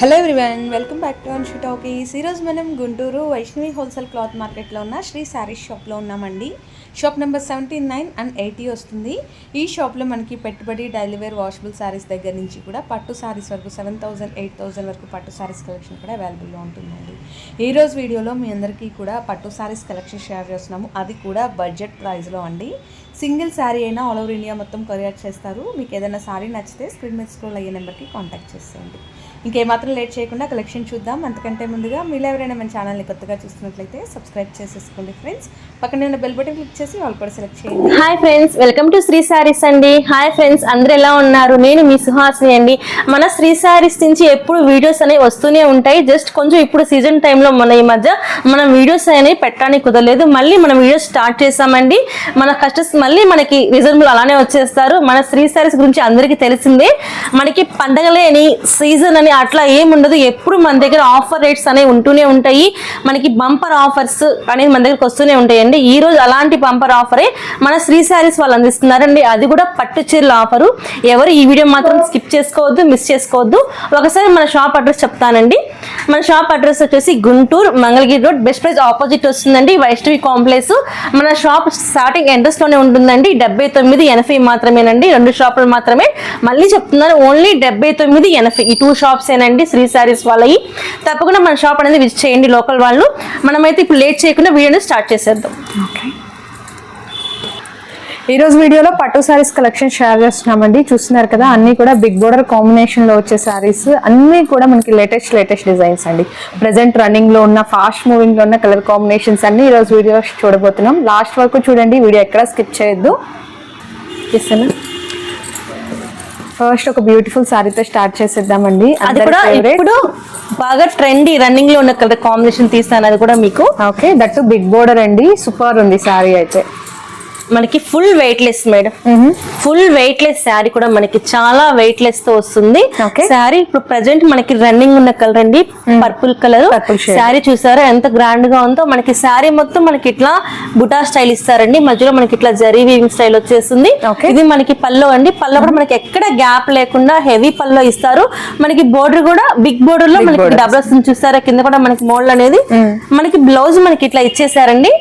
Hello everyone welcome back to Anshu talkies ఈరోజు మనం Guntur Vaishnavi wholesale cloth మార్కెట్లో ఉన్న శ్రీ శారీస్ షాప్లో ఉన్నామండి. Shop number seventy nine and eighty వస్తుంది. ఈ షాప్లో మనకి పెట్టుబడి డైలీ వేర్ వాషబుల్ శారీస్ దగ్గర నుంచి కూడా పట్టు శారీస్ వరకు సెవెన్ థౌసండ్ ఎయిట్ థౌసండ్ వరకు పట్టు శారీస్ కలెక్షన్ కూడా అవైలబుల్లో ఉంటుందండి. ఈ రోజు వీడియోలో మీ అందరికీ కూడా పట్టు శారీస్ కలెక్షన్ షేర్ చేస్తున్నాము. అది కూడా బడ్జెట్ ప్రైస్లో అండి. సింగిల్ శారీ అయినా ఆల్ ఓవర్ ఇండియా మొత్తం కొరియర్ చేస్తారు. మీకు ఏదైనా శారీ నచ్చితే స్క్రీన్ మీద స్క్రోల్ అయ్యే నెంబర్కి కాంటాక్ట్ చేసేయండి. ఇంకేమాత్రం లేట్ చేయకుండా కలెక్షన్ చూద్దాం. అంతకంటే ముందుగా మీరు ఎవరైనా మన ఛానల్ని కొత్తగా చూస్తున్నట్లయితే సబ్స్క్రైబ్ చేసేసుకోండి ఫ్రెండ్స్. పక్కనే ఉన్న బెల్ బటన్ క్లిక్ చేసి ఆల్ కూడా సెలెక్ట్ చేయండి. Hi friends welcome to Shri Sarees అండి. హాయ్ ఫ్రెండ్స్ అందరు ఎలా ఉన్నారు? నేను మీ సుహాసిని అండి. మన శ్రీ సారీస్ నుంచి ఎప్పుడు వీడియోస్ అనేవి వస్తూనే ఉంటాయి. జస్ట్ కొంచెం ఇప్పుడు సీజన్ టైంలో మన ఈ మధ్య మనం వీడియోస్ అనేవి పెట్టడానికి కుదరలేదు. మళ్ళీ మనం వీడియోస్ స్టార్ట్ చేసామండి. మన కస్టమర్స్ మళ్ళీ మనకి రీజనబుల్ అలానే వచ్చేస్తారు. మన శ్రీ సారీస్ గురించి అందరికీ తెలిసిందే. మనకి పండగలేని సీజన్ సీజన్ కానీ అట్లా ఏముండదు. ఎప్పుడు మన దగ్గర ఆఫర్ రేట్స్ అనేవి ఉంటూనే ఉంటాయి. మనకి బంపర్ ఆఫర్స్ అనేది మన దగ్గరకు వస్తూనే ఉంటాయండి. ఈ రోజు అలాంటి బంపర్ ఆఫరే మన శ్రీ శారీస్ వాళ్ళు అందిస్తున్నారండి. అది కూడా పట్టు చీరల ఆఫరు ఎవరు ఈ వీడియో మాత్రం స్కిప్ చేసుకోవద్దు మిస్ చేసుకోవద్దు. ఒకసారి మన షాప్ అడ్రస్ చెప్తానండి. మన షాప్ అడ్రస్ వచ్చేసి Guntur Mangalagiri road. Best price opposite వస్తుందండి. వైష్ణవి కాంప్లెక్స్. మన షాప్ స్టార్టింగ్ అడ్రస్లోనే ఉంటుందండి. డెబ్బై తొమ్మిది ఎనభై మాత్రమేనండి. రెండు షాపులు మాత్రమే. మళ్ళీ చెప్తున్నాను ఓన్లీ డెబ్బై తొమ్మిది ఎనభై. ఈ టూ షాప్స్ ఏనండి శ్రీ సారీస్ వాళ్ళవి తప్పకుండా మన షాప్ అనేది విజిట్ చేయండి లోకల్ వాళ్ళు. మనమైతే ఇప్పుడు లేట్ చేయకుండా వీడియోని స్టార్ట్ చేసేద్దాం. ఈ రోజు వీడియోలో పట్టు సారీస్ కలెక్షన్ షేర్ చేస్తున్నామండి. చూస్తున్నారు కదా అన్ని కూడా బిగ్ బోర్డర్ కాంబినేషన్లో వచ్చే సారీస్ అన్ని కూడా మనకి లేటెస్ట్ లేటెస్ట్ డిజైన్స్ అండి. ప్రెసెంట్ రన్నింగ్లో ఉన్న ఫాస్ట్ మూవింగ్లో ఉన్న కలర్ కాంబినేషన్స్ అన్ని ఈ రోజు వీడియో చూడబోతున్నాం. లాస్ట్ వరకు చూడండి వీడియో ఎక్కడ స్కిప్ చేయొద్దు. ఇస్తాను ఫస్ట్ ఒక బ్యూటిఫుల్ సారీతో స్టార్ట్ చేసేద్దామండి. అది కూడా ఇప్పుడు బాగా ట్రెండీ రన్నింగ్లో ఉన్న కలర్ కాంబినేషన్ తీస్తాను అది కూడా మీకు. ఓకే దట్టు బిగ్ బోర్డర్ అండి. సూపర్ ఉంది సారీ అయితే. మనకి full weight less madam full weight less sari కూడా మనకి చాలా వెయిట్ లెస్తో వస్తుంది. శారీ ఇప్పుడు ప్రజెంట్ మనకి రన్నింగ్ ఉన్న కలర్ అండి. Purple colour. శారీ చూసారా ఎంత గ్రాండ్గా ఉందో? మనకి శారీ మొత్తం మనకి ఇట్లా బుటా స్టైల్ ఇస్తారండి. మధ్యలో మనకి ఇట్లా జరీ వీవింగ్ స్టైల్ వచ్చేస్తుంది. ఇది మనకి పల్లో అండి. పల్లో కూడా మనకి ఎక్కడ గ్యాప్ లేకుండా హెవీ పల్లో ఇస్తారు. మనకి బోర్డర్ కూడా బిగ్ బోర్డర్లో మనకి. డబుల్ వస్తుంది చూసారా? కింద కూడా మనకి మోడల్ అనేది. మనకి బ్లౌజ్ మనకి ఇట్లా ఇచ్చేసారండి.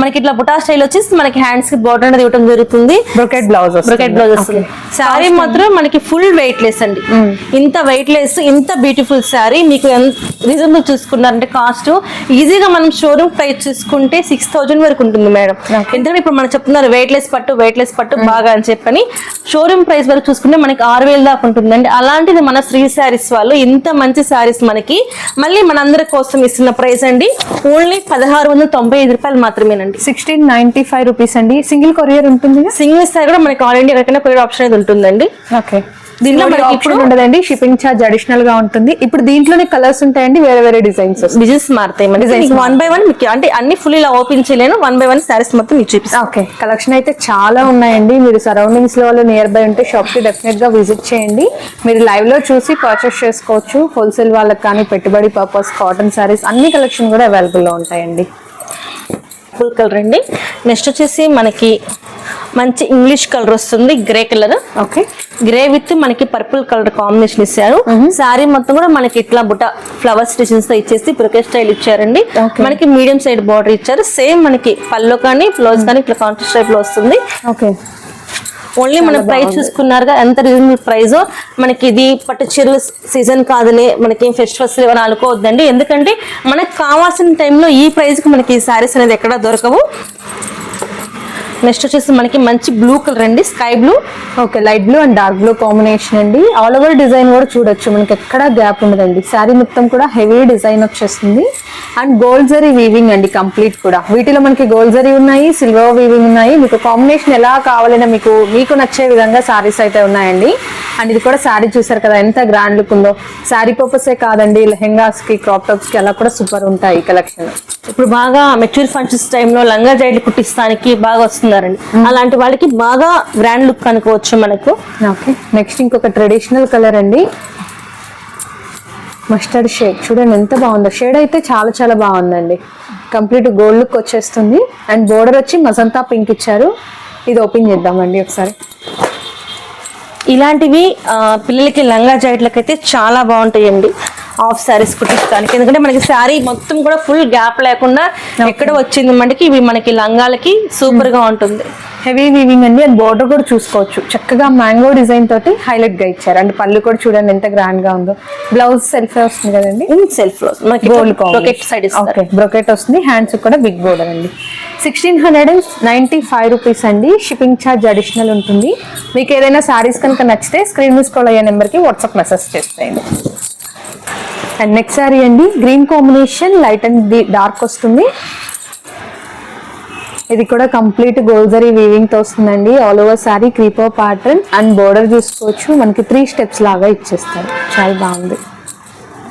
మనకి ఇట్లా బుటా స్టైల్ వచ్చేసి మనకి హ్యాండ్స్కి బోర్డర్ అనేది ఇవ్వడం జరుగుతుంది. బ్రొకెట్ బ్లౌజ్ బ్రొకెట్ బ్లౌజ్ వస్తుంది. శారీ మాత్రం మనకి ఫుల్ వెయిట్ లెస్ అండి ఇంత వెయిట్ లెస్ ఇంత బ్యూటిఫుల్ శారీ మీకు రీజనబుల్ చూసుకున్నారంటే కాస్ట్ ఈజీగా మనం షోరూమ్ ప్రైస్ చూసుకుంటే సిక్స్ థౌజండ్ వరకు ఉంటుంది మేడం. ఎందుకంటే ఇప్పుడు మనం చెప్తున్నారు వెయిట్ లెస్ పట్టు వెయిట్ లెస్ పట్టు బాగా అని చెప్పని. షోరూమ్ ప్రైస్ వరకు చూసుకుంటే మనకి ఆరు వేలు దాకా ఉంటుందండి. అలాంటిది మన శ్రీ శారీస్ వాళ్ళు ఇంత మంచి శారీస్ మనకి. మళ్ళీ మనందరి కోసం ఇస్తున్న ప్రైస్ అండి. ఓన్లీ పదహారు వందల తొంభై ఐదు రూపాయలు మాత్రమేనండి. సిక్స్టీన్ నైన్టీ ఫైవ్ రూపీస్ అండి. సింగిల్ కొరియర్ ఉంటుంది సింగిల్ సారీ కూడా మనకి ఆల్ ఇండియా ఎక్కడైనా కొరియర్ ఆప్షన్ అనేది ఉంటుందండి. ఓకే. దీంట్లో దీంట్లో మనకి ఇప్పుడు- ఉండదండి. షిప్పింగ్ ఛార్జ్ అడిషనల్గా ఉంటుంది. ఇప్పుడు దీంట్లోనే కలర్స్ ఉంటాయండి వేరే వేరే డిజైన్స్ డిజైన్స్ మారుతాయి వన్ బై వన్ అంటే అన్ని ఫుల్ ఇలా ఓపెన్ చేయలేను. వన్ బై వన్ శారీస్ మొత్తం మీకు చూపిస్తాను. ఓకే. కలెక్షన్ అయితే చాలా ఉన్నాయండి. మీరు సరౌండింగ్స్లో వాళ్ళు నియర్ బై ఉంటే షాప్కి డెఫినెట్గా విజిట్ చేయండి. మీరు లైవ్లో చూసి పర్చేస్ చేసుకోవచ్చు. హోల్సేల్ వాళ్ళకి కానీ పెట్టుబడి పర్పస్ కాటన్ సారీస్ అన్ని కలెక్షన్ కూడా అవైలబుల్లో ఉంటాయండి. ఫుల్ కలర్ అండి. నెక్స్ట్ వచ్చేసి మనకి మంచి ఇంగ్లీష్ కలర్ వస్తుంది grey colour okay grey with మనకి పర్పుల్ కలర్ కాంబినేషన్ ఇచ్చారు. శారీ మొత్తం కూడా మనకి ఇట్లా బుట్ట ఫ్లవర్స్ డిజైన్స్తో ఇచ్చేసి బ్రొకెట్ స్టైల్ ఇచ్చారండి. మనకి మీడియం సైడ్ బార్డర్ ఇచ్చారు. సేమ్ మనకి పల్లో కానీ బ్లౌజ్ కానీ ఇట్లా కాంట్రాస్ట్ టైప్లో వస్తుంది. ఓకే ఓన్లీ మన ప్రైస్ చూసుకున్నారుగా ఎంత రీజనబుల్ ప్రైస్ మనకి ఇది పట్టు చీరల సీజన్ కాదులే మనకి ఫెస్టివల్స్ అని అనుకోవద్దండి. ఎందుకంటే మనకు కావాల్సిన టైంలో ఈ ప్రైస్కి మనకి ఈ సారీస్ అనేది ఎక్కడ దొరకవు. నెక్స్ట్ వచ్చేసి మనకి మంచి బ్లూ కలర్ అండి sky blue. Okay light blue and dark blue combination అండి. ఆల్ ఓవర్ డిజైన్ కూడా చూడొచ్చు. మనకి ఎక్కడ గ్యాప్ ఉండదండి. శారీ మొత్తం కూడా హెవీ డిజైన్ వచ్చేస్తుంది. అండ్ గోల్డ్ జరీ వీవింగ్ అండి కంప్లీట్ కూడా. వీటిలో మనకి గోల్డ్ జరీ ఉన్నాయి సిల్వర్ వీవింగ్ ఉన్నాయి. మీకు కాంబినేషన్ ఎలా కావాలైనా మీకు మీకు నచ్చే విధంగా సారీస్ అయితే ఉన్నాయండి. అండ్ ఇది కూడా శారీ చూసారు కదా ఎంత గ్రాండ్ లుక్ ఉందో. శారీ పర్పసే కాదండి లెహెంగాస్కి క్రాప్ టాప్స్కి అలా కూడా సూపర్ ఉంటాయి కలెక్షన్ ఇప్పుడు బాగా మెచ్యూర్ ఫంక్షన్స్ టైంలో లంగా జైడ్ కుట్టిస్తానికి బాగా వస్తున్నారండి. అలాంటి వాళ్ళకి బాగా గ్రాండ్ లుక్ అనుకోవచ్చు మనకు. ఓకే నెక్స్ట్ ఇంకొక ట్రెడిషనల్ కలర్ అండి. మస్టర్డ్ షేడ్ చూడండి ఎంత బాగుందో. షేడ్ అయితే చాలా చాలా బాగుందండి. కంప్లీట్ గోల్డ్ లుక్ వచ్చేస్తుంది. అండ్ బోర్డర్ వచ్చి మజంతా పింక్ ఇచ్చారు. ఇది ఓపెన్ చేద్దామండి ఒకసారి. ఇలాంటివి పిల్లలకి లంగా జాకెట్లకి అయితే చాలా బాగుంటాయండి. హాఫ్ శారీస్ కుట్టించడానికి. ఎందుకంటే మనకి శారీ మొత్తం కూడా ఫుల్ గ్యాప్ లేకుండా ఎక్కడ వచ్చింది మనకి ఇవి మనకి లంగాలకి సూపర్గా ఉంటుంది. హెవీ వీవింగ్ అండి. అండ్ బోర్డర్ కూడా చూసుకోవచ్చు. చక్కగా మ్యాంగో డిజైన్ తోటి హైలైట్గా ఇచ్చారు. అండ్ పళ్ళు కూడా చూడండి ఎంత గ్రాండ్గా ఉందో. బ్లౌజ్ సెల్ఫ్ వస్తుంది కదండి? Self brocade side okay brocade వస్తుంది. హ్యాండ్స్ కూడా బిగ్ బోర్డర్ అండి. Sixteen hundred and ninety five rupees అండి. షిప్పింగ్ ఛార్జ్ అడిషనల్ ఉంటుంది. మీకు ఏదైనా సారీస్ కనుక నచ్చితే స్క్రీన్ మిస్ కాల్ అయ్యే నెంబర్కి వాట్సాప్ మెసేజ్ చేసేయండి. అండ్ నెక్స్ట్ సారీ అండి green combination light and dark వస్తుంది. ఇది కూడా కంప్లీట్ గోల్జరీ వీవింగ్తో వస్తుందండి. All over sari creeper pattern and border చూసుకోవచ్చు. మనకి త్రీ స్టెప్స్ లాగా ఇచ్చేస్తారు. చాలా బాగుంది.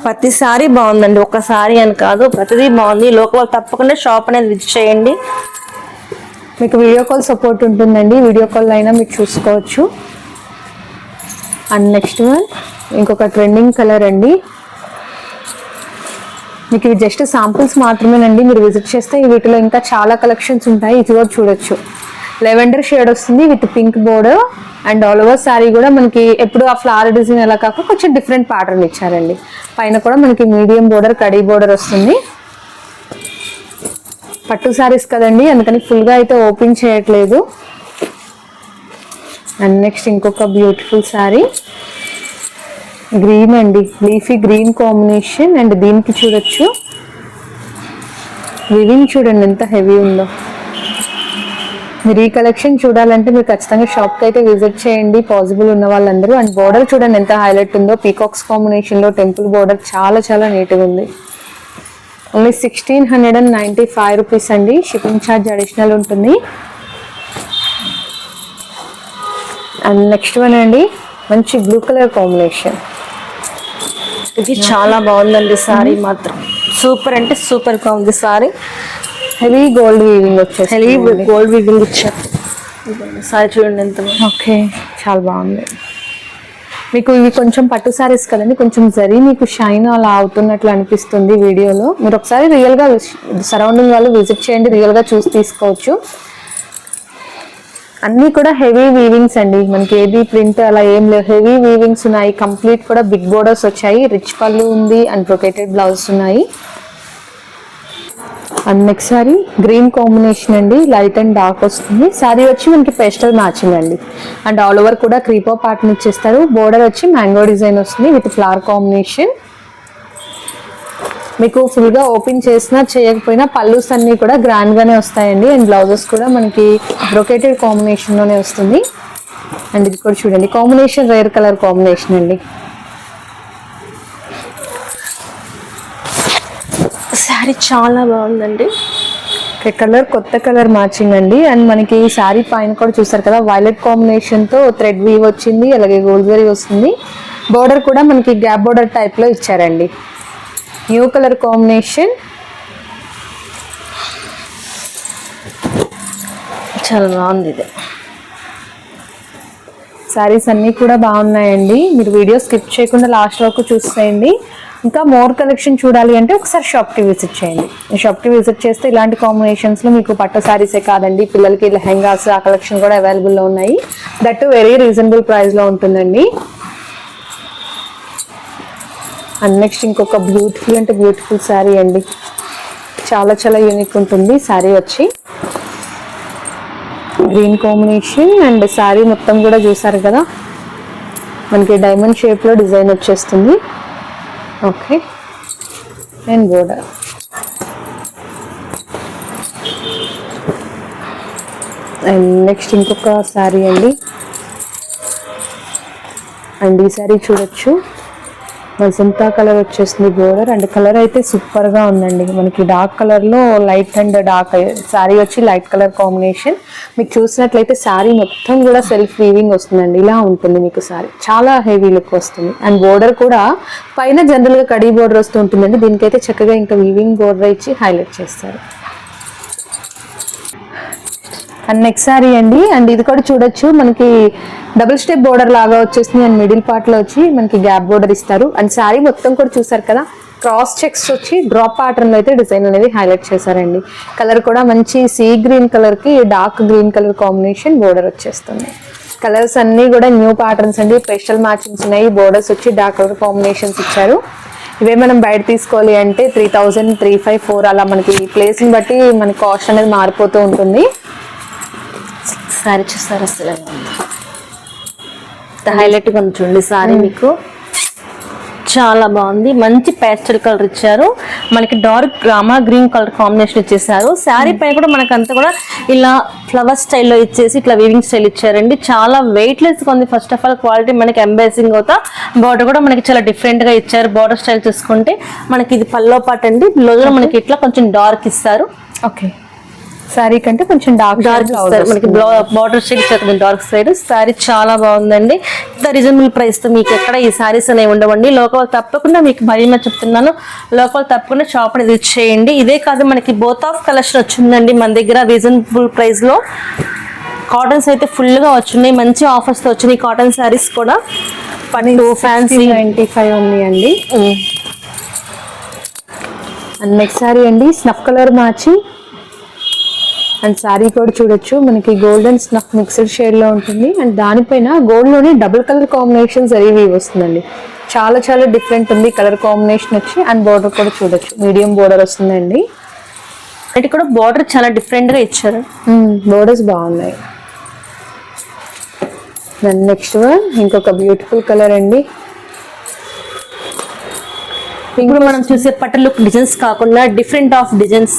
ప్రతి సారీ బాగుందండి. ఒక సారీ అని కాదు ప్రతిదీ బాగుంది. లోకల్ తప్పకుండా షాప్ అనేది విజిట్ చేయండి. మీకు వీడియో కాల్ సపోర్ట్ ఉంటుందండి. వీడియో కాల్ అయినా మీరు చూసుకోవచ్చు. అండ్ నెక్స్ట్ వన్ ఇంకొక ట్రెండింగ్ కలర్ అండి. మీకు ఇవి జస్ట్ శాంపుల్స్ మాత్రమేనండి. మీరు విజిట్ చేస్తే వీటిలో ఇంకా చాలా కలెక్షన్స్ ఉంటాయి. ఇది కూడా చూడొచ్చు. లెవెండర్ షేడ్ వస్తుంది with pink border and all over sari కూడా మనకి ఎప్పుడు ఆ ఫ్లవర్ డిజైన్ ఎలా కాక కొంచెం డిఫరెంట్ ప్యాటర్న్ ఇచ్చారండి. పైన కూడా మనకి మీడియం బోర్డర్ కడీ బోర్డర్ వస్తుంది. పట్టు శారీస్ కదండి అందుకని ఫుల్గా అయితే ఓపెన్ చేయట్లేదు. అండ్ నెక్స్ట్ ఇంకొక బ్యూటిఫుల్ సారీ గ్రీన్ అండి. లీఫీ గ్రీన్ కాంబినేషన్ అండ్ దీనికి చూడొచ్చు. వివింగ్ చూడండి ఎంత హెవీ ఉందో. మీరు ఈ కలెక్షన్ చూడాలంటే మీరు ఖచ్చితంగా షాప్కి అయితే విజిట్ చేయండి. పాసిబుల్ ఉన్న వాళ్ళందరూ. అండ్ బోర్డర్ చూడండి ఎంత హైలైట్ ఉందో. పీకాక్స్ కాంబినేషన్లో టెంపుల్ బోర్డర్ చాలా చాలా నీట్గా ఉంది. Only sixteen hundred and ninety five rupees అండి. షిప్పింగ్ ఛార్జ్ అడిషనల్ ఉంటుంది. అండ్ నెక్స్ట్ వన్ అండి. మంచి బ్లూ కలర్ కాంబినేషన్. ఇది చాలా బాగుందండి సారీ మాత్రం. సూపర్ అంటే సూపర్గా ఉంది సారీ. హెవీ గోల్డ్ వీవింగ్ వచ్చేసి హెవీ గోల్డ్ వివింగ్ ఇచ్చారు సారీ చూడండి ఎంత. ఓకే. చాలా బాగుంది. మీకు ఇవి కొంచెం పట్టు సారీస్ కదండి కొంచెం జరీ మీకు షైన్ అలా అవుతున్నట్లు అనిపిస్తుంది వీడియోలో. మీరు ఒకసారి రియల్గా సరౌండింగ్ వాళ్ళు విజిట్ చేయండి రియల్గా చూసి తీసుకోవచ్చు. అన్నీ కూడా హెవీ వీవింగ్స్ అండి. మనకి ఏది ప్రింట్ అలా ఏం లేవు. హెవీ వీవింగ్స్ ఉన్నాయి. కంప్లీట్ కూడా బిగ్ బోర్డర్స్ వచ్చాయి. రిచ్ పళ్ళు ఉంది. అండ్ బ్రొకేటెడ్ బ్లౌజ్ ఉన్నాయి. And next sari green combination అండి. లైట్ అండ్ డార్క్ వస్తుంది. సారీ వచ్చి మనకి పేస్టల్ మ్యాచింగ్ అండి. అండ్ ఆల్ ఓవర్ కూడా క్రీపో ప్యాటర్న్ ఇచ్చేస్తారు. బోర్డర్ వచ్చి మ్యాంగో డిజైన్ వస్తుంది. విత్ ఫ్లవర్ కాంబినేషన్ మీకు ఫుల్గా ఓపెన్ చేసినా చేయకపోయినా పల్లూస్ అన్ని కూడా గ్రాండ్ గానే వస్తాయండి. అండ్ బ్లౌజెస్ కూడా మనకి బ్రొకేటెడ్ కాంబినేషన్లోనే వస్తుంది. అండ్ ఇది కూడా చూడండి. కాంబినేషన్ రేర్ కలర్ కాంబినేషన్ అండి. సారీ చాలా బాగుందండి. కలర్ కొత్త కలర్ మ్యాచింగ్ అండి. అండ్ మనకి శారీ పైన కూడా చూసారు కదా వైలెట్ కాంబినేషన్తో థ్రెడ్ వీవ్ వచ్చింది అలాగే గోల్డ్ వస్తుంది. బోర్డర్ కూడా మనకి గ్యాప్ బోర్డర్ టైప్లో ఇచ్చారండి. New colour combination. చాలా బాగుంది ఇది. శారీస్ అన్నీ కూడా బాగున్నాయండి. మీరు వీడియో స్కిప్ చేయకుండా లాస్ట్ వరకు చూసేయండి. ఇంకా మోర్ కలెక్షన్ చూడాలి అంటే ఒకసారి షాప్కి విజిట్ చేయండి. షాప్కి విజిట్ చేస్తే ఇలాంటి కాంబినేషన్స్లో మీకు పట్టు శారీసే కాదండి. పిల్లలకి లెహెంగాస్ ఆ కలెక్షన్ కూడా అవైలబుల్లో ఉన్నాయి. దట్ వెరీ రీజనబుల్ ప్రైస్లో ఉంటుందండి. అండ్ నెక్స్ట్ ఇంకొక బ్యూటిఫుల్ అంటే బ్యూటిఫుల్ శారీ అండి. చాలా చాలా యూనిక్ ఉంటుంది. శారీ వచ్చి గ్రీన్ కాంబినేషన్ అండ్ శారీ మొత్తం కూడా చూసారు కదా? మనకి డైమండ్ షేప్లో డిజైన్ వచ్చేస్తుంది. Okay and border and next ఇంకొక శారీ అండి. అండ్ ఈ శారీ చూడొచ్చు. మజంతా కలర్ వచ్చేసింది బోర్డర్ అండ్ కలర్ అయితే సూపర్గా ఉందండి. మనకి డార్క్ కలర్లో లైట్ అండ్ డార్క్ శారీ వచ్చి లైట్ కలర్ కాంబినేషన్. మీకు చూసినట్లయితే శారీ మొత్తం కూడా సెల్ఫ్ వీవింగ్ వస్తుందండి. ఇలా ఉంటుంది మీకు శారీ. చాలా హెవీ లుక్ వస్తుంది. అండ్ బోర్డర్ కూడా పైన జనరల్గా కడీ బోర్డర్ వస్తూ ఉంటుందండి. దీనికైతే చక్కగా ఇంకా వీవింగ్ బోర్డర్ ఇచ్చి హైలైట్ చేస్తారు. అండ్ నెక్స్ట్ శారీ అండి. అండ్ ఇది కూడా చూడొచ్చు. మనకి డబుల్ స్టెప్ బోర్డర్ లాగా వచ్చేసింది. అండ్ మిడిల్ పార్ట్లో వచ్చి మనకి గ్యాప్ బోర్డర్ ఇస్తారు. అండ్ శారీ మొత్తం కూడా చూసారు కదా క్రాస్ చెక్స్ వచ్చి డ్రాప్ ప్యాటర్న్లో అయితే డిజైన్ అనేది హైలైట్ చేశారండి. కలర్ కూడా మంచి సీ గ్రీన్ కలర్కి dark green colour combination border వచ్చేస్తుంది. కలర్స్ అన్నీ కూడా న్యూ ప్యాటర్న్స్ అండి. స్పెషల్ మ్యాచింగ్స్ ఉన్నాయి. బోర్డర్స్ వచ్చి డార్క్ కలర్ కాంబినేషన్స్ ఇచ్చారు. ఇవే మనం బయట తీసుకోవాలి అంటే three thousand three five four అలా మనకి ప్లేస్ని బట్టి మన కాస్ట్ అనేది మారిపోతూ ఉంటుంది. సారీ చూస్తారు అసలు? హైలైట్గా ఉంది చూడండి సారీ మీకు. చాలా బాగుంది. మంచి పేస్టల్ కలర్ ఇచ్చారు. మనకి dark rama green colour combination ఇచ్చేసారు. శారీ పైన కూడా మనకి అంతా కూడా ఇలా ఫ్లవర్ స్టైల్లో ఇచ్చేసి ఇట్లా వీవింగ్ స్టైల్ ఇచ్చారండి. చాలా వెయిట్ లెస్ ఉంది. ఫస్ట్ ఆఫ్ ఆల్ క్వాలిటీ మనకి ఎంబేసింగ్ అవుతా బార్డర్ కూడా మనకి చాలా డిఫరెంట్గా ఇచ్చారు. బార్డర్ స్టైల్ చూసుకుంటే మనకి ఇది పల్లో పాట అండి. బ్లౌజ్లో మనకి ఇట్లా కొంచెం డార్క్ ఇస్తారు. ఓకే సారీ కంటే కొంచెం డార్క్ డార్క్ మనకి బార్డర్ షేడ్ కొంచెం డార్క్ సైడ్ సారీ చాలా బాగుందండి. ఇంత రీజనబుల్ ప్రైస్తో మీకు ఎక్కడ ఈ సారీస్ అనేవి ఉండవండి. లోకల్ తప్పకుండా మీకు మరి చెప్తున్నాను. లోకల్ తప్పకుండా షాప్ అనేది చేయండి. ఇదే కాదు మనకి బోత్ ఆఫ్ కలెక్షన్ వచ్చిందండి మన దగ్గర. రీజనబుల్ ప్రైస్లో కాటన్స్ అయితే ఫుల్గా వచ్చినాయి. మంచి ఆఫర్స్తో వచ్చినాయి కాటన్ సారీస్ కూడా. పట్టు ఫ్యాన్సీ నైంటీ ఫైవ్ ఉంది అండి. అండ్ నెక్స్ట్ సారీ అండి snuff colour matching and sari కూడా చూడొచ్చు. మనకి గోల్డెన్ స్నఫ్ మిక్స్డ్ షేడ్లో ఉంటుంది. అండ్ దానిపైన గోల్డ్లోనే డబుల్ కలర్ కాంబినేషన్ జరీవి వస్తుందండి. చాలా చాలా డిఫరెంట్ ఉంది కలర్ కాంబినేషన్ వచ్చి. అండ్ బోర్డర్ కూడా చూడొచ్చు. మీడియం బోర్డర్ వస్తుందండి. అంటే కూడా బార్డర్ చాలా డిఫరెంట్గా ఇచ్చారు. బోర్డర్స్ బాగున్నాయి. దెన్ నెక్స్ట్ వన్ ఇంకొక బ్యూటిఫుల్ కలర్ అండి. ఇప్పుడు మనం చూసే పట్టు లుక్ డిజైన్స్ కాకుండా different of designs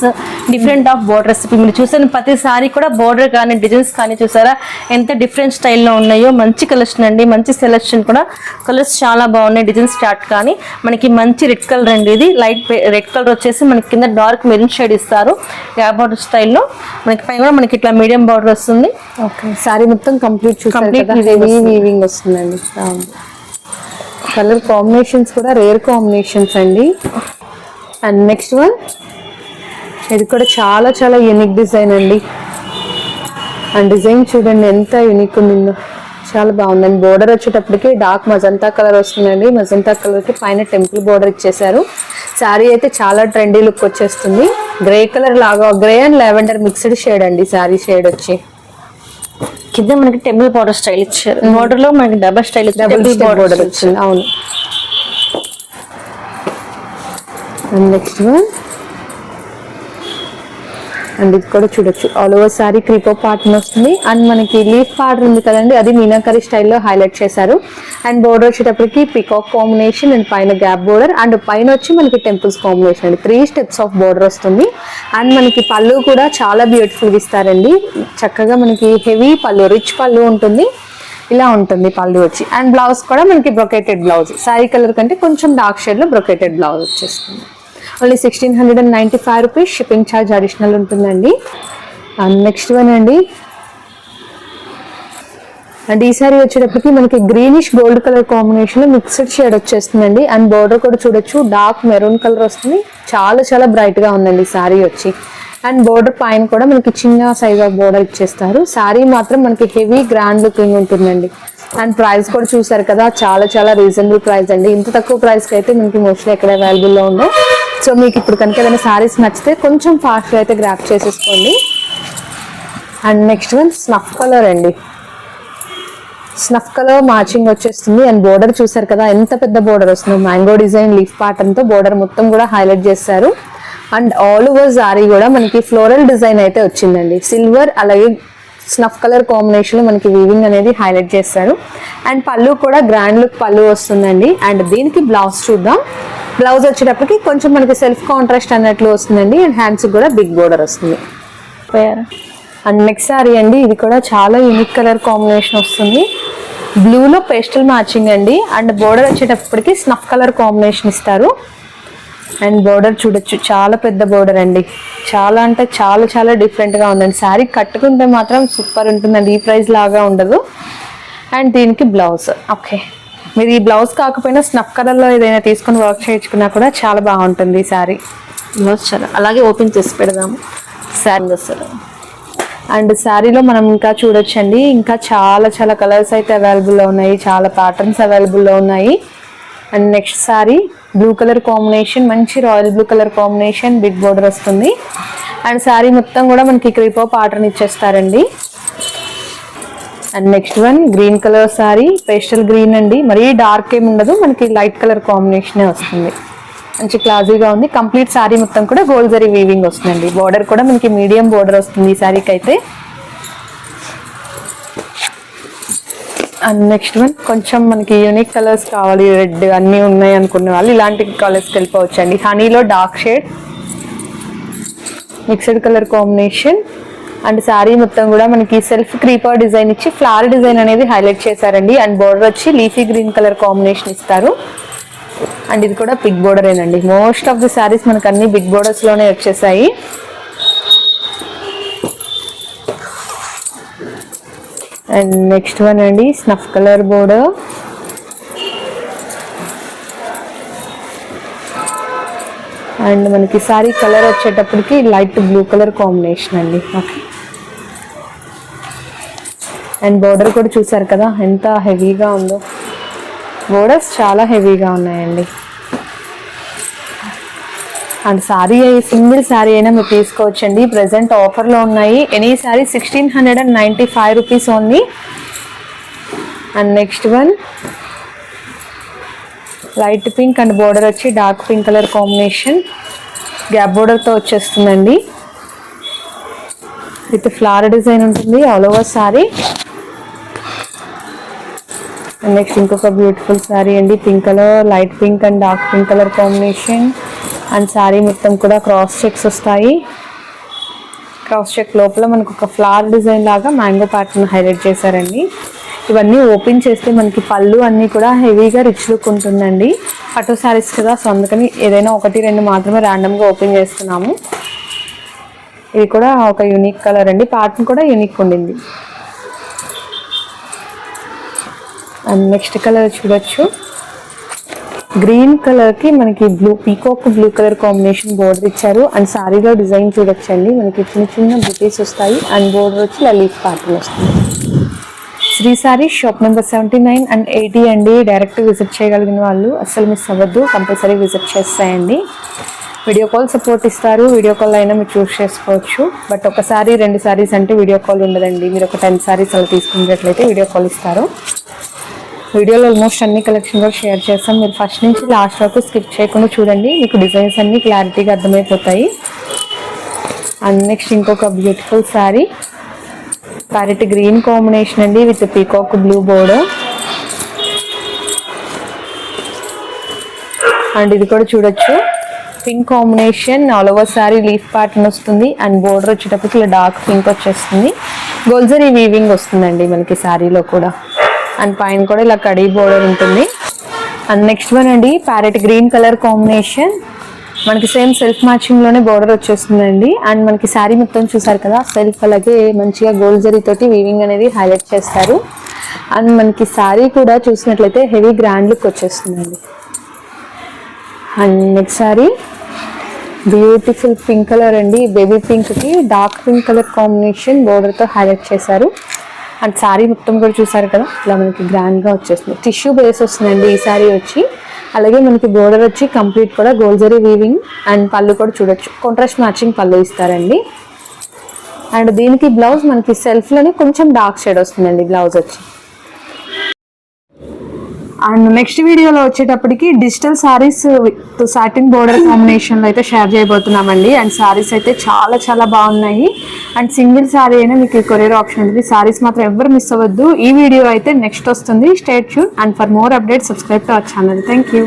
different of borders ఇప్పుడు మీరు చూసిన ప్రతి సారీ కూడా బోర్డర్ కానీ డిజైన్స్ కానీ చూసారా? ఎంత డిఫరెంట్ స్టైల్లో ఉన్నాయో మంచి కలెక్షన్ అండి. మంచి సెలెక్షన్ కూడా. కలర్స్ చాలా బాగున్నాయి డిజైన్స్ స్టార్ట్ కానీ. మనకి మంచి రెడ్ కలర్ అండి ఇది. లైట్ రెడ్ కలర్ వచ్చేసి మనకి కింద డార్క్ మెరూన్ షేడ్ ఇస్తారు. యా బార్డర్ స్టైల్లో మనకి పైన కూడా మనకి ఇట్లా మీడియం బార్డర్ వస్తుంది. ఓకే సారీ మొత్తం కంప్లీట్. వీవింగ్ వస్తుందండి. కలర్ కాంబినేషన్స్ కూడా రేర్ కాంబినేషన్స్ అండి. అండ్ నెక్స్ట్ వన్ ఇది కూడా చాలా చాలా యూనిక్ డిజైన్ అండి. అండ్ డిజైన్ చూడండి ఎంత యూనిక్ ఉందో చాలా బాగుందండి బోర్డర్ వచ్చేటప్పటికి డార్క్ మజంతా కలర్ వస్తుందండి. మజంతా కలర్కి పైన టెంపుల్ బోర్డర్ ఇచ్చేసారు శారీ అయితే చాలా ట్రెండీ లుక్ వచ్చేస్తుంది. గ్రే కలర్ లాగా grey and lavender mixed shade అండి శారీ షేడ్ వచ్చి. కింద మనకి టెంపుల్ బార్డర్ స్టైల్ ఇచ్చారు. బార్డర్లో మనకి డబల్ స్టైల్ డబుల్ బోర్డర్ వచ్చింది అవును. నెక్స్ట్ వన్ అండ్ ఇది కూడా చూడొచ్చు. All over sari creeper pattern వస్తుంది. అండ్ మనకి లీఫ్ పాటర్న్ ఉంది కదండి. అది మీనాకరి స్టైల్లో హైలైట్ చేశారు. అండ్ బోర్డర్ వచ్చేటప్పటికి పికాక్ కాంబినేషన్ అండ్ పైన గ్యాప్ బోర్డర్ అండ్ పైన వచ్చి మనకి టెంపుల్స్ కాంబినేషన్ అండి. త్రీ స్టెప్స్ ఆఫ్ బోర్డర్ వస్తుంది. అండ్ మనకి పళ్ళు కూడా చాలా బ్యూటిఫుల్గా ఇస్తారండి. చక్కగా మనకి హెవీ పళ్ళు రిచ్ పళ్ళు ఉంటుంది. ఇలా ఉంటుంది పళ్ళు వచ్చి. అండ్ బ్లౌజ్ కూడా మనకి బ్రొకేటెడ్ బ్లౌజ్ శారీ కలర్ కంటే కొంచెం డార్క్ షేడ్లో బ్రొకేటెడ్ బ్లౌజ్ వచ్చేస్తుంది. Only sixteen hundred and ninety five rupees shipping charge additional ఉంటుందండి. అండ్ నెక్స్ట్ వన్ అండి. అండ్ ఈ సారీ వచ్చేటప్పటికి మనకి గ్రీనిష్ గోల్డ్ కలర్ కాంబినేషన్లో మిక్స్డ్ షేడ్ వచ్చేస్తుందండి. అండ్ బోర్డర్ కూడా చూడొచ్చు డార్క్ మెరూన్ కలర్ వస్తుంది. చాలా చాలా బ్రైట్గా ఉందండి సారీ వచ్చి. అండ్ బోర్డర్ పైన కూడా మనకి చిన్న సైజ్ ఆఫ్ బోర్డర్ ఇచ్చేస్తారు. సారీ మాత్రం మనకి హెవీ గ్రాండ్ లుకింగ్ ఉంటుందండి. అండ్ ప్రైస్ కూడా చూసారు కదా చాలా చాలా రీజనబుల్ ప్రైస్ అండి. ఇంత తక్కువ ప్రైస్కి అయితే మనకి మోస్ట్లీ ఎక్కడ అవైలబుల్లో ఉండవు. సో మీకు ఇప్పుడు కనుక ఏదైనా సారీస్ నచ్చితే కొంచెం ఫాస్ట్గా అయితే గ్రాప్ చేసేసుకోండి. And next one snuff colour అండి. స్నఫ్ కలర్ మ్యాచింగ్ వచ్చేస్తుంది. అండ్ బోర్డర్ చూసారు కదా ఎంత పెద్ద బోర్డర్ వస్తుంది. మ్యాంగో డిజైన్ లీఫ్ ప్యాటర్న్తో బోర్డర్ మొత్తం కూడా హైలైట్ చేశారు. అండ్ ఆల్ ఓవర్ జారీ కూడా మనకి ఫ్లోరల్ డిజైన్ అయితే వచ్చిందండి. సిల్వర్ అలాగే స్నఫ్ కలర్ కాంబినేషన్లో మనకి వీవింగ్ అనేది హైలైట్ చేశారు అండ్ పళ్ళు కూడా గ్రాండ్ లుక్ పళ్ళు వస్తుందండి. అండ్ దీనికి బ్లౌజ్ చూద్దాం. బ్లౌజ్ వచ్చేటప్పటికి కొంచెం మనకి సెల్ఫ్ కాంట్రాస్ట్ అన్నట్లు వస్తుందండి. అండ్ హ్యాండ్స్ కూడా బిగ్ బోర్డర్ వస్తుంది. అండ్ నెక్స్ట్ సారీ అండి. ఇది కూడా చాలా యూనిక్ కలర్ కాంబినేషన్ వస్తుంది. బ్లూలో పేస్టల్ మ్యాచింగ్ అండి. అండ్ బోర్డర్ వచ్చేటప్పటికి స్నఫ్ కలర్ కాంబినేషన్ ఇస్తారు. అండ్ బోర్డర్ చూడొచ్చు. చాలా పెద్ద బోర్డర్ అండి. చాలా అంటే చాలా చాలా different గా ఉందండి. శారీ కట్టుకుంటే మాత్రం సూపర్ ఉంటుందండి. ఈ ప్రైస్ లాగా ఉండదు. అండ్ దీనికి బ్లౌజ్. ఓకే. మీరు ఈ బ్లౌజ్ కాకపోయినా స్నఫ్ కలర్లో ఏదైనా తీసుకొని వర్క్ చేయించుకున్నా కూడా చాలా బాగుంటుంది ఈ శారీ. బ్లౌజ్ చాలా. అలాగే ఓపెన్ చేసి పెడదాము శారీ వస్తారు అండ్ శారీలో మనం ఇంకా చూడొచ్చండి. ఇంకా చాలా చాలా కలర్స్ అయితే అవైలబుల్లో ఉన్నాయి. చాలా ప్యాటర్న్స్ అవైలబుల్లో ఉన్నాయి. And next sari blue colour combination మంచి royal blue colour combination big border వస్తుంది. అండ్ శారీ మొత్తం కూడా మనకి క్రీపో pattern ఇచ్చేస్తారండి. And next one green colour sari pastel green అండి. మరీ డార్క్ ఏమి ఉండదు మనకి లైట్ కలర్ కాంబినేషనే వస్తుంది. మంచి క్లాజీగా ఉంది. కంప్లీట్ సారీ మొత్తం కూడా గోల్జరీ వీవింగ్ వస్తుందండి. బార్డర్ కూడా మనకి మీడియం బార్డర్ వస్తుంది ఈ శారీకి అయితే. అండ్ నెక్స్ట్ వన్ కొంచెం మనకి యూనిక్ కలర్స్ కావాలి రెడ్ అన్నీ ఉన్నాయి అనుకునే వాళ్ళు ఇలాంటి కలర్స్కి వెళ్ళిపోవచ్చు అండి హనీలో dark shade mixed colour combination and sari మొత్తం కూడా మనకి సెల్ఫ్ క్రీపర్ డిజైన్ ఇచ్చి ఫ్లవర్ డిజైన్ అనేది హైలైట్ చేశారండి. అండ్ బోర్డర్ వచ్చి లీఫీ గ్రీన్ కలర్ కాంబినేషన్ ఇస్తారు. అండ్ ఇది కూడా బిగ్ బోర్డరేనండి మోస్ట్ ఆఫ్ ది శారీస్ మనకు అన్ని బిగ్ బోర్డర్స్లోనే వచ్చేసాయి. అండ్ నెక్స్ట్ వన్ అండి స్నఫ్ కలర్ బోర్డర్ అండ్ మనకి సారీ కలర్ వచ్చేటప్పటికి లైట్ బ్లూ కలర్ కాంబినేషన్ అండి. ఓకే అండ్ బోర్డర్ కూడా చూసారు కదా ఎంత హెవీగా ఉందో. బోర్డర్స్ చాలా హెవీగా ఉన్నాయండి. అండ్ శారీ సింగిల్ సారీ అయినా మీరు తీసుకోవచ్చండి. ప్రజెంట్ ఆఫర్లో ఉన్నాయి. Any sari sixteen hundred and ninety five rupees only and next one light pink and border వచ్చి dark pink colour combination gap బోర్డర్తో వచ్చేస్తుందండి. విత్ ఫ్లవర్ డిజైన్ ఉంటుంది. ఆల్ ఓవర్ శారీ నెక్స్ట్ ఇంకొక beautiful sari అండి. Pink colour light pink and dark pink colour combination and sari మొత్తం కూడా cross checks వస్తాయి. Cross check లోపల మనకు ఒక ఫ్లవర్ డిజైన్ లాగా మ్యాంగో ప్యాటర్న్ హైలైట్ చేశారండి. ఇవన్నీ ఓపెన్ చేస్తే మనకి పళ్ళు అన్నీ కూడా హెవీగా రిచ్ లుక్ ఉంటుందండి. పట్టు శారీస్ కదా సో అందుకని ఏదైనా ఒకటి రెండు మాత్రమే ర్యాండమ్గా ఓపెన్ చేస్తున్నాము. ఇది కూడా ఒక యూనిక్ కలర్ అండి. ప్యాటర్న్ కూడా యూనిక్ ఉండింది. అండ్ నెక్స్ట్ కలర్ చూడొచ్చు. గ్రీన్ కలర్కి మనకి blue peacock blue colour combination border ఇచ్చారు. అండ్ సారీలో డిజైన్ చూడొచ్చండి. మనకి చిన్న చిన్న బుటీస్ వస్తాయి. అండ్ బోర్డర్ వచ్చి లలీఫ్ ప్యాటర్న్ వస్తుంది. Shri sari shop number seventy nine and eighty అండి డైరెక్ట్ విజిట్ చేయగలిగిన వాళ్ళు అస్సలు మిస్ అవ్వద్దు. కంపల్సరీ విజిట్ చేస్తాయండి వీడియో కాల్ సపోర్ట్ ఇస్తారు. వీడియో కాల్ అయినా మీరు చూస్ చేసుకోవచ్చు. బట్ ఒకసారి రెండు సారీస్ అంటే వీడియో కాల్ ఉండదండి. మీరు ఒక టెన్ సారీస్ అలా తీసుకున్నట్లయితే వీడియో కాల్ ఇస్తారు. వీడియోలో ఆల్మోస్ట్ అన్ని కలెక్షన్ కూడా షేర్ చేస్తాం. మీరు ఫస్ట్ నుంచి లాస్ట్ వరకు స్కిప్ చేయకుండా చూడండి. మీకు డిజైన్స్ అన్ని క్లారిటీగా అర్థమైపోతాయి. అండ్ నెక్స్ట్ ఇంకొక beautiful sari parrot green combination అండి with peacock blue border and ఇది కూడా చూడొచ్చు. Pink combination all over sari leaf pattern వస్తుంది. అండ్ బోర్డర్ వచ్చేటప్పటికి ఇలా డార్క్ పింక్ వచ్చేస్తుంది. గోల్జరీ వీవింగ్ వస్తుందండి మనకి శారీలో కూడా. అండ్ పైన కూడా ఇలా కడీ బోర్డర్ ఉంటుంది. అండ్ నెక్స్ట్ వన్ అండి ప్యారెట్ గ్రీన్ కలర్ కాంబినేషన్. మనకి సేమ్ సెల్ఫ్ మ్యాచింగ్లోనే బోర్డర్ వచ్చేస్తుందండి. అండ్ మనకి శారీ మొత్తం చూసారు కదా సెల్ఫ్ అలాగే మంచిగా గోల్డ్ జరీ తోటి వీవింగ్ అనేది హైలైట్ చేస్తారు. అండ్ మనకి శారీ కూడా చూసినట్లయితే హెవీ గ్రాండ్ లుక్ వచ్చేస్తుందండి. And next sari beautiful pink colour అండి. బేబీ పింక్కి డార్క్ పింక్ కలర్ కాంబినేషన్ బోర్డర్తో హైలైట్ చేశారు. అండ్ శారీ మొత్తం కూడా చూసారు కదా? ఇలా మనకి గ్రాండ్గా వచ్చేస్తుంది. టిష్యూ బేస్ వస్తుందండి ఈ శారీ వచ్చి. అలాగే మనకి బోర్డర్ వచ్చి కంప్లీట్ కూడా గోల్జరీ వీవింగ్ అండ్ పళ్ళు కూడా చూడొచ్చు. కాంట్రాస్ట్ మ్యాచింగ్ పళ్ళు ఇస్తారండి. అండ్ దీనికి బ్లౌజ్ మనకి సెల్ఫ్లోనే కొంచెం డార్క్ షేడ్ వస్తుందండి బ్లౌజ్ వచ్చి. అండ్ నెక్స్ట్ వీడియోలో వచ్చేటప్పటికి digital saris with satin border కాంబినేషన్లో అయితే షేర్ చేయబోతున్నామండి. అండ్ సారీస్ అయితే చాలా చాలా బాగున్నాయి. అండ్ సింగిల్ సారీ అయినా మీకు కొరియర్ ఆప్షన్ ఉంటుంది. సారీస్ మాత్రం ఎవరు మిస్ అవ్వద్దు. ఈ వీడియో అయితే నెక్స్ట్ వస్తుంది. State shoot and for more update subscribe to our channel thank you